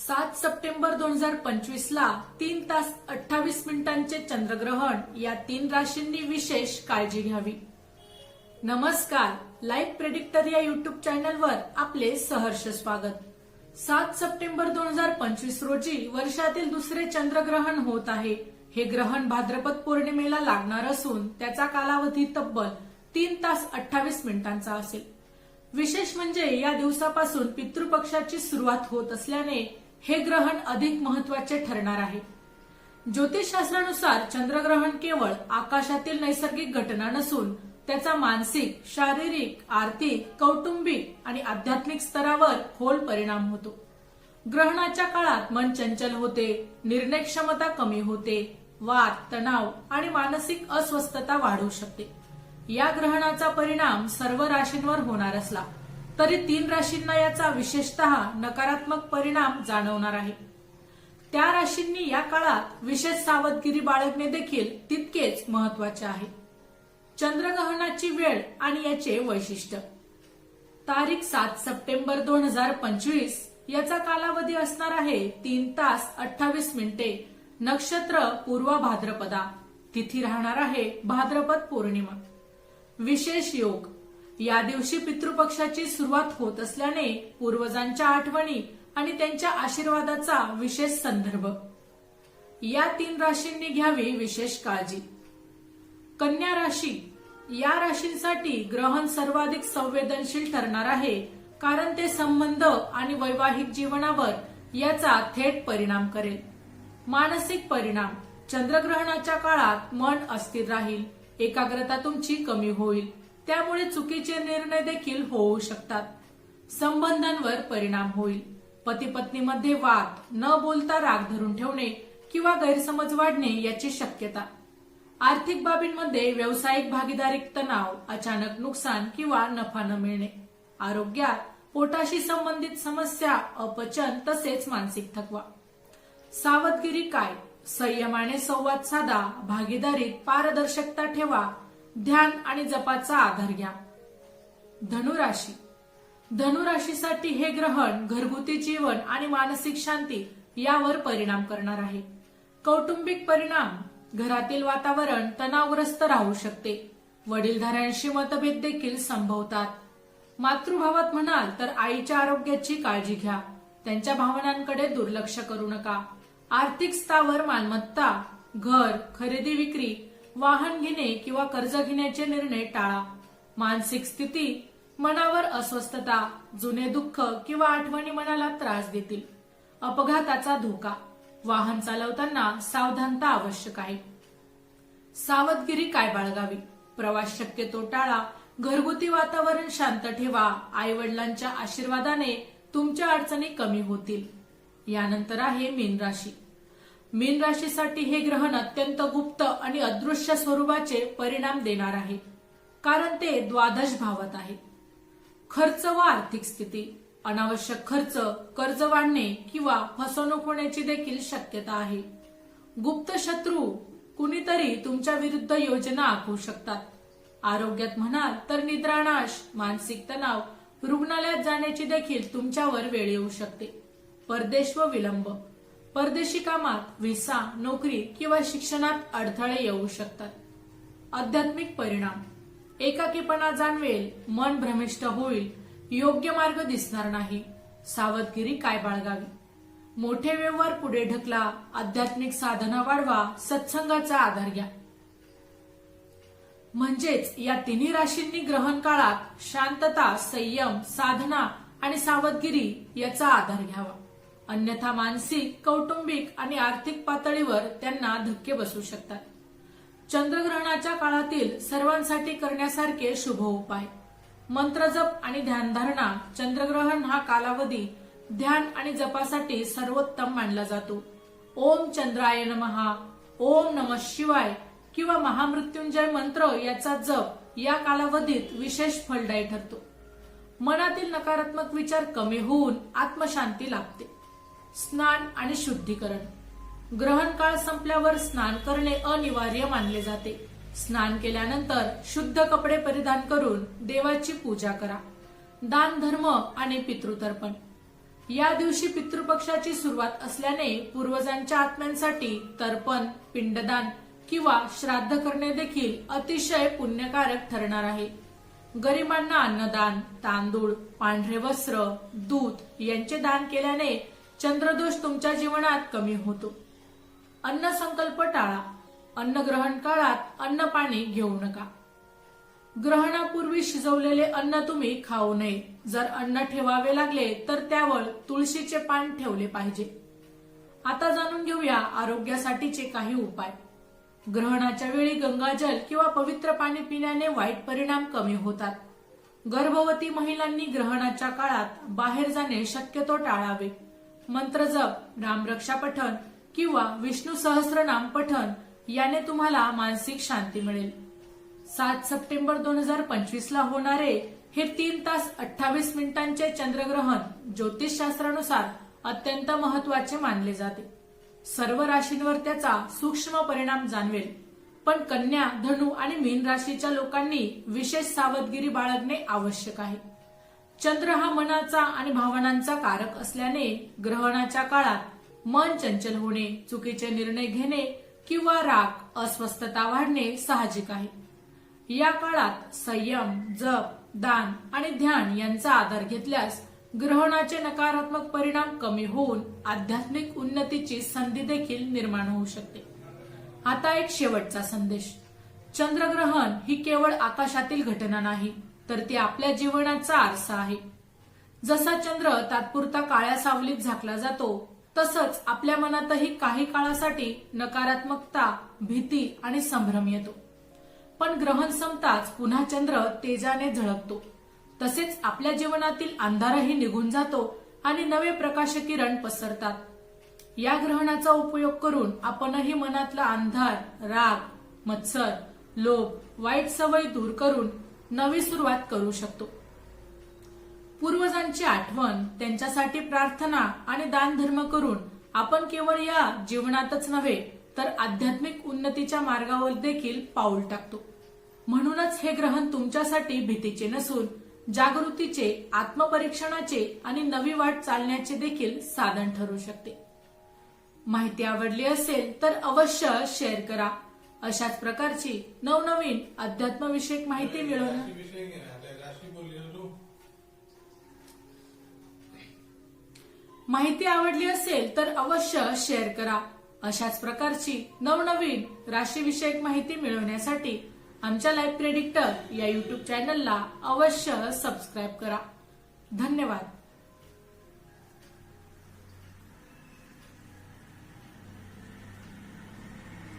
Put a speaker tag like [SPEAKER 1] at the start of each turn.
[SPEAKER 1] सात सप्टेंबर दोन हजार पंचवीस ला तीन तास अठ्ठावीस मिनिटांचे चंद्रग्रहण या तीन राशींनी विशेष काळजी घ्यावी. नमस्कार लाईफ प्रेडिक्टर या युट्यूब चॅनलवर आपले सहर्ष स्वागत. सात सप्टेंबर दोन हजार पंचवीस रोजी वर्षातील दुसरे चंद्रग्रहण होत आहे. हे ग्रहण भाद्रपद पौर्णिमेला लागणार असून त्याचा कालावधी तब्बल तीन तास अठ्ठावीस मिनिटांचा असेल. विशेष म्हणजे या दिवसापासून पितृपक्षाची सुरुवात होत असल्याने हे ग्रहण अधिक महत्त्वाचे ठरणार आहे. ज्योतिषशास्त्रानुसार चंद्रग्रहण केवळ आकाशातील नैसर्गिक घटना नसून त्याचा मानसिक शारीरिक आर्थिक कौटुंबिक आणि आध्यात्मिक स्तरावर खोल परिणाम होतो. ग्रहणाच्या काळात मन चंचल होते निर्णय क्षमता कमी होते वाद तणाव आणि मानसिक अस्वस्थता वाढू शकते. या ग्रहणाचा परिणाम सर्व राशींवर होणार असला. तरी तीन राशींना याचा विशेषतः नकारात्मक परिणाम जाणवणार आहे. त्या राशींनी या काळात विशेष सावधगिरी बाळगणे देखील तितकेच महत्त्वाचे आहे. चंद्रग्रहणाची वेळ आणि याचे वैशिष्ट्य. तारीख सात सप्टेंबर दोन हजार पंचवीस याचा कालावधी असणार आहे तीन तास अठ्ठावीस मिनिटे. नक्षत्र पूर्व भाद्रपदा. तिथी राहणार आहे भाद्रपद पौर्णिमा. विशेष योग. या दिवशी पितृपक्षाची सुरुवात होत असल्याने पूर्वजांच्या आठवणी आणि त्यांच्या आशीर्वादाचा विशेष संदर्भ. या तीन राशींनी घ्यावी विशेष काळजी. कन्या राशी या राशींसाठी ग्रहण सर्वाधिक संवेदनशील ठरणार आहे कारण ते संबंध आणि वैवाहिक जीवनावर याचा थेट परिणाम करेल. मानसिक परिणाम चंद्रग्रहणाच्या काळात मन अस्थिर राहील एकाग्रता तुमची कमी होईल. त्यामुळे चुकीचे निर्णय देखील होऊ शकतात. संबंधांवर परिणाम होईल. पती पत्नीमध्ये वाद न बोलता राग धरून ठेवणे किंवा गैरसमज वाढणे याची शक्यता. आर्थिक बाबींमध्ये व्यावसायिक भागीदारीक तणाव अचानक नुकसान किंवा नफा न मिळणे. आरोग्यात पोटाशी संबंधित समस्या अपचन तसेच मानसिक थकवा. सावधगिरी काय संयमाने संवाद साधा भागीदारीत पारदर्शकता ठेवा ध्यान आणि जपाचा आधार घ्या. धनुराशी. धनुराशीसाठी हे ग्रहण घरगुती जीवन आणि मानसिक शांती यावर परिणाम करणार आहे. कौटुंबिक परिणाम. घरातील वातावरण तणावग्रस्त राहू शकते. वडीलधाऱ्यांशी मतभेद देखील संभवतात. मातृभावात म्हणाल तर आईच्या आरोग्याची काळजी घ्या. त्यांच्या भावनांकडे दुर्लक्ष करू नका. आर्थिक स्थावर मालमत्ता घर खरेदी विक्री वाहन घेणे किंवा कर्ज घेण्याचे निर्णय टाळा. मानसिक स्थिती मनावर अस्वस्थता जुने दुःख किंवा आठवणी मनाला त्रास देतील. अपघाताचा धोका वाहन चालवताना सावधानता आवश्यक आहे. सावधगिरी काय बाळगावी? प्रवास शक्यतो टाळा. घरगुती वातावरण शांत ठेवा. आई वडिलांच्या आशीर्वादाने तुमच्या अडचणी कमी होतील. यानंतर आहे मीन राशी. मीन राशीसाठी हे ग्रहण अत्यंत गुप्त आणि अदृश्य स्वरूपाचे परिणाम देणार आहे. कारण ते द्वादश भावात आहे. खर्च व आर्थिक स्थिती अनावश्यक खर्च कर्ज वाढणे किंवा फसवणूक होण्याची देखील शक्यता आहे. गुप्त शत्रू कुणीतरी तुमच्या विरुद्ध योजना आखू शकतात. आरोग्यात म्हणाल तर निद्रानाश मानसिक तणाव रुग्णालयात जाण्याची देखील तुमच्यावर वेळ येऊ शकते. परदेश व विलंब. परदेशी कामात व्हिसा नोकरी किंवा शिक्षणात अडथळे येऊ शकतात. आध्यात्मिक परिणाम. एकाकीपणा जाणवेल मन भ्रमिष्ट होईल योग्य मार्ग दिसणार नाही. सावधगिरी काय बाळगावी? मोठे व्यवहार पुढे ढकला आध्यात्मिक साधना वाढवा सत्संगाचा आधार घ्या. म्हणजेच या तिन्ही राशींनी ग्रहण काळात शांतता संयम साधना आणि सावधगिरी याचा आधार घ्यावा. अन्यथा मानसिक कौटुंबिक आणि आर्थिक पातळीवर त्यांना धक्के बसू शकतात. चंद्रग्रहणाच्या काळातील सर्वांसाठी करण्यासारखे शुभ उपाय. मंत्रजप आणि ध्यानधारणा चंद्रग्रहण हा कालावधी ध्यान आणि जपासाठी सर्वोत्तम मानला जातो. ओम चंद्राय नमहा ओम नम शिवाय किंवा महामृत्युंजय मंत्र याचा जप या कालावधीत विशेष फलदायी ठरतो. मनातील नकारात्मक विचार कमी होऊन आत्मशांती लाभते. स्नान आणि शुद्धीकरण. ग्रहण काळ संपल्यावर स्नान करणे अनिवार्य मानले जाते. स्नान केल्यानंतर शुद्ध कपडे परिधान करून देवाची पूजा करा. दान धर्म आणि पितृतर्पण. या दिवशी पितृपक्षाची सुरुवात असल्याने पूर्वजांच्या आत्म्यांसाठी तर्पण पिंडदान किंवा श्राद्ध करणे देखील अतिशय पुण्यकारक ठरणार आहे. गरिबांना अन्नदान तांदूळ पांढरे वस्त्र दूध यांचे दान केल्याने चंद्रदोष तुमच्या जीवनात कमी होतो. अन्न संकल्प टाळा. अन्न ग्रहण काळात अन्न पाणी घेऊ नका. ग्रहणापूर्वी शिजवलेले अन्न तुम्ही खाऊ नये. जर अन्न ठेवावे लागले तर त्यावर तुळशीचे पान ठेवले पाहिजे. आता जाणून घेऊया आरोग्यासाठीचे काही उपाय. ग्रहणाच्या वेळी गंगाजल किंवा पवित्र पाणी पिण्याने वाईट परिणाम कमी होतात. गर्भवती महिलांनी ग्रहणाच्या काळात बाहेर जाणे शक्यतो टाळावे. मंत्र जप रामरक्षा पठण किंवा विष्णू सहस्रनाम पठण याने तुम्हाला मानसिक शांती मिळेल. सात सप्टेंबर दोन हजार पंचवीस ला होणारे हे तीन तास अठ्ठावीस मिनिटांचे चंद्रग्रहण ज्योतिषशास्त्रानुसार अत्यंत महत्त्वाचे मानले जाते. सर्व राशींवर त्याचा सूक्ष्म परिणाम जाणवेल. पण कन्या धनु आणि मीन राशीच्या लोकांनी विशेष सावधगिरी बाळगणे आवश्यक आहे. चंद्र हा मनाचा आणि भावनांचा कारक असल्याने ग्रहणाच्या काळात मन चंचल होणे चुकीचे निर्णय घेणे किंवा राग अस्वस्थता वाढणे साहजिक आहे. या काळात संयम जप दान आणि ध्यान यांचा आधार घेतल्यास ग्रहणाचे नकारात्मक परिणाम कमी होऊन आध्यात्मिक उन्नतीची संधी देखील निर्माण होऊ शकते. आता एक शेवटचा संदेश. चंद्रग्रहण ही केवळ आकाशातील घटना नाही तर ती आपल्या जीवनाचा आरसा आहे. जसा चंद्र तात्पुरता काळ्या सावलीत झाकला जातो तसंच आपल्या मनातही काही काळासाठी नकारात्मकता भीती आणि संभ्रम येतो. पण ग्रहण संपताच पुन्हा चंद्र तेजाने झळकतो. तसेच आपल्या जीवनातील अंधारही निघून जातो आणि नवे प्रकाश किरण पसरतात. या ग्रहणाचा उपयोग करून आपणही मनातला अंधार राग मत्सर लोभ वाईट सवय दूर करून नवी सुरुवात करू शकतो. पूर्वजांची आठवण त्यांच्यासाठी प्रार्थना आणि दानधर्म करून आपण केवळ या जीवनातच नव्हे तर आध्यात्मिक उन्नतीच्या मार्गावर देखील पाऊल टाकतो. म्हणूनच हे ग्रहण तुमच्यासाठी भीतीचे नसून जागृतीचे आत्मपरीक्षणाचे आणि नवी वाट चालण्याचे देखील साधन ठरू शकते. माहिती आवडली असेल तर अवश्य शेअर करा. अशाच प्रकारची नवनवीन अध्यात्मविषयक माहिती मिळवणं
[SPEAKER 2] विषय घे ना त्या राशी बोलली ना तू.
[SPEAKER 1] माहिती आवडली असेल तर अवश्य शेअर करा. अशाच प्रकारची नवनवीन राशीविषयक माहिती मिळवण्यासाठी आमच्या लाईव्ह प्रेडिक्टर या युट्यूब चॅनलला अवश्य सबस्क्राईब करा. धन्यवाद.